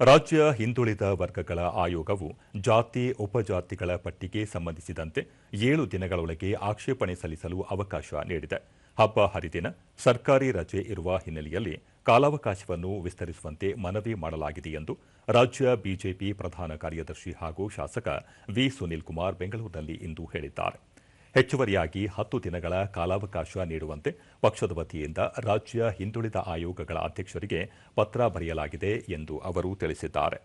ರಾಜ್ಯ ಹಿಂದುಳಿದ ವರ್ಗಗಳ ಆಯೋಗವು ಜಾತಿ, ಉಪಜಾತಿಗಳ ಪಟ್ಟಿಗೆ ಸಂಬಂಧಿಸಿದಂತೆ ಏಳು ದಿನಗಳೊಳಗೆ ಆಕ್ಷೇಪಣೆ ಸಲ್ಲಿಸಲು ಅವಕಾಶ ನೀಡಿದೆ. ಹಬ್ಬ ಹರಿದಿನ ಸರ್ಕಾರಿ ರಜೆ ಇರುವ ಹಿನ್ನೆಲೆಯಲ್ಲಿ ಕಾಲಾವಕಾಶವನ್ನು ವಿಸ್ತರಿಸುವಂತೆ ಮನವಿ ಮಾಡಲಾಗಿದೆ ಎಂದು ರಾಜ್ಯ ಬಿಜೆಪಿ ಪ್ರಧಾನ ಕಾರ್ಯದರ್ಶಿ ಹಾಗೂ ಶಾಸಕ ವಿ ಸುನೀಲ್ ಕುಮಾರ್ ಬೆಂಗಳೂರಿನಲ್ಲಿ ಇಂದು ಹೇಳಿದ್ದಾರೆ. ಹೆಚ್ಚುವರಿಯಾಗಿ ಹತ್ತು ದಿನಗಳ ಕಾಲಾವಕಾಶ ನೀಡುವಂತೆ ಪಕ್ಷದ ವತಿಯಿಂದ ರಾಜ್ಯ ಹಿಂದುಳಿದ ಆಯೋಗಗಳ ಅಧ್ಯಕ್ಷರಿಗೆ ಪತ್ರ ಬರೆಯಲಾಗಿದೆ ಎಂದು ಅವರು ತಿಳಿಸಿದ್ದಾರೆ.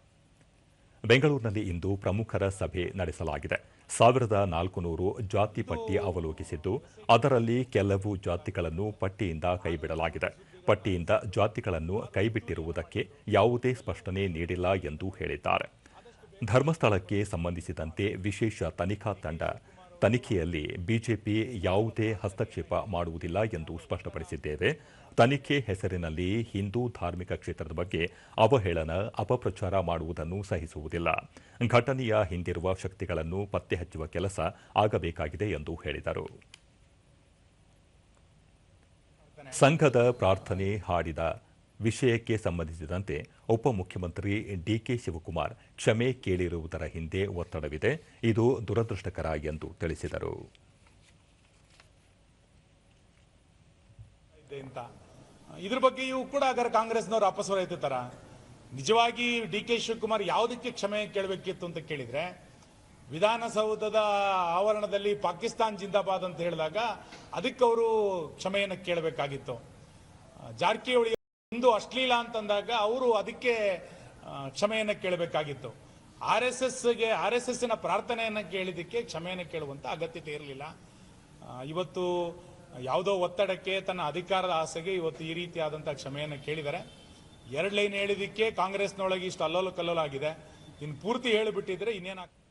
ಬೆಂಗಳೂರಿನಲ್ಲಿ ಇಂದು ಪ್ರಮುಖರ ಸಭೆ ನಡೆಸಲಾಗಿದೆ. ಸಾವಿರದ ನಾಲ್ಕು ನೂರು ಜಾತಿ ಪಟ್ಟಿ ಅವಲೋಕಿಸಿದ್ದು, ಅದರಲ್ಲಿ ಕೆಲವು ಜಾತಿಗಳನ್ನು ಪಟ್ಟಿಯಿಂದ ಕೈಬಿಡಲಾಗಿದೆ. ಪಟ್ಟಿಯಿಂದ ಜಾತಿಗಳನ್ನು ಕೈಬಿಟ್ಟಿರುವುದಕ್ಕೆ ಯಾವುದೇ ಸ್ಪಷ್ಟನೆ ನೀಡಿಲ್ಲ ಎಂದು ಹೇಳಿದ್ದಾರೆ. ಧರ್ಮಸ್ಥಳಕ್ಕೆ ಸಂಬಂಧಿಸಿದಂತೆ ವಿಶೇಷ ತನಿಖಾ ತಂಡ ತನಿಖೆಯಲ್ಲಿ ಬಿಜೆಪಿ ಯಾವುದೇ ಹಸ್ತಕ್ಷೇಪ ಮಾಡುವುದಿಲ್ಲ ಎಂದು ಸ್ಪಷ್ಟಪಡಿಸಿದ್ದೇವೆ. ತನಿಖೆ ಹೆಸರಿನಲ್ಲಿ ಹಿಂದೂ ಧಾರ್ಮಿಕ ಕ್ಷೇತ್ರದ ಬಗ್ಗೆ ಅವಹೇಳನ, ಅಪಪ್ರಚಾರ ಮಾಡುವುದನ್ನು ಸಹಿಸುವುದಿಲ್ಲ. ಘಟನೆಯ ಹಿಂದಿರುವ ಶಕ್ತಿಗಳನ್ನು ಪತ್ತೆ ಹಚ್ಚುವ ಕೆಲಸ ಆಗಬೇಕಾಗಿದೆ ಎಂದು ಹೇಳಿದರು. ಸಂಘದ ಪ್ರಾರ್ಥನೆ ಹಾಡಿದ ವಿಷಯಕ್ಕೆ ಸಂಬಂಧಿಸಿದಂತೆ ಉಪಮುಖ್ಯಮಂತ್ರಿ ಡಿಕೆ ಶಿವಕುಮಾರ್ ಕ್ಷಮೆ ಕೇಳಿರುವುದರ ಹಿಂದೆ ಒತ್ತಡವಿದೆ. ಇದು ದುರದೃಷ್ಟಕರ ಎಂದು ತಿಳಿಸಿದರು. ಇದೆ ಇದ್ರ ಬಗ್ಗೆಯೂ ಕೂಡ ಅಗರ ಕಾಂಗ್ರೆಸ್ನವರು ಅಪಸ್ವರ ಎತ್ತಿರ್ತಾರ ನಿಜವಾಗಿ ಡಿ ಕೆ ಶಿವಕುಮಾರ್ ಯಾವುದಕ್ಕೆ ಕ್ಷಮೆ ಕೇಳಬೇಕಿತ್ತು ಅಂತ ಕೇಳಿದ್ರೆ, ವಿಧಾನಸೌಧದ ಆವರಣದಲ್ಲಿ ಪಾಕಿಸ್ತಾನ್ ಜಿಂದಾಬಾದ್ ಅಂತ ಹೇಳಿದಾಗ ಅದಕ್ಕೆ ಅವರು ಕ್ಷಮೆಯನ್ನು ಕೇಳಬೇಕಾಗಿತ್ತು. ಜಾರಕಿಹೊಳಿ ಹಿಂದೂ ಅಶ್ಲೀಲ ಅಂತಂದಾಗ ಅವರು ಅದಕ್ಕೆ ಕ್ಷಮೆಯನ್ನು ಕೇಳಬೇಕಾಗಿತ್ತು. ಆರ್ ಎಸ್ ಎಸ್ಗೆ, ಆರ್ ಎಸ್ ಎಸ್ನ ಪ್ರಾರ್ಥನೆಯನ್ನು ಕೇಳಿದ್ದಕ್ಕೆ ಕ್ಷಮೆಯನ್ನು ಕೇಳುವಂತ ಅಗತ್ಯತೆ ಇರಲಿಲ್ಲ. ಇವತ್ತು ಯಾವುದೋ ಒತ್ತಡಕ್ಕೆ ತನ್ನ ಅಧಿಕಾರದ ಆಸೆಗೆ ಇವತ್ತು ಈ ರೀತಿಯಾದಂಥ ಕ್ಷಮೆಯನ್ನು ಕೇಳಿದ್ದಾರೆ. ಎರಡು ಲೈನ್ ಹೇಳಿದಕ್ಕೆ ಕಾಂಗ್ರೆಸ್ನೊಳಗೆ ಇಷ್ಟು ಅಲ್ಲೋಲು ಕಲ್ಲೋಲಾಗಿದೆ. ಇನ್ನು ಪೂರ್ತಿ ಹೇಳಿಬಿಟ್ಟಿದ್ರೆ ಇನ್ನೇನಾಗ್ತದೆ?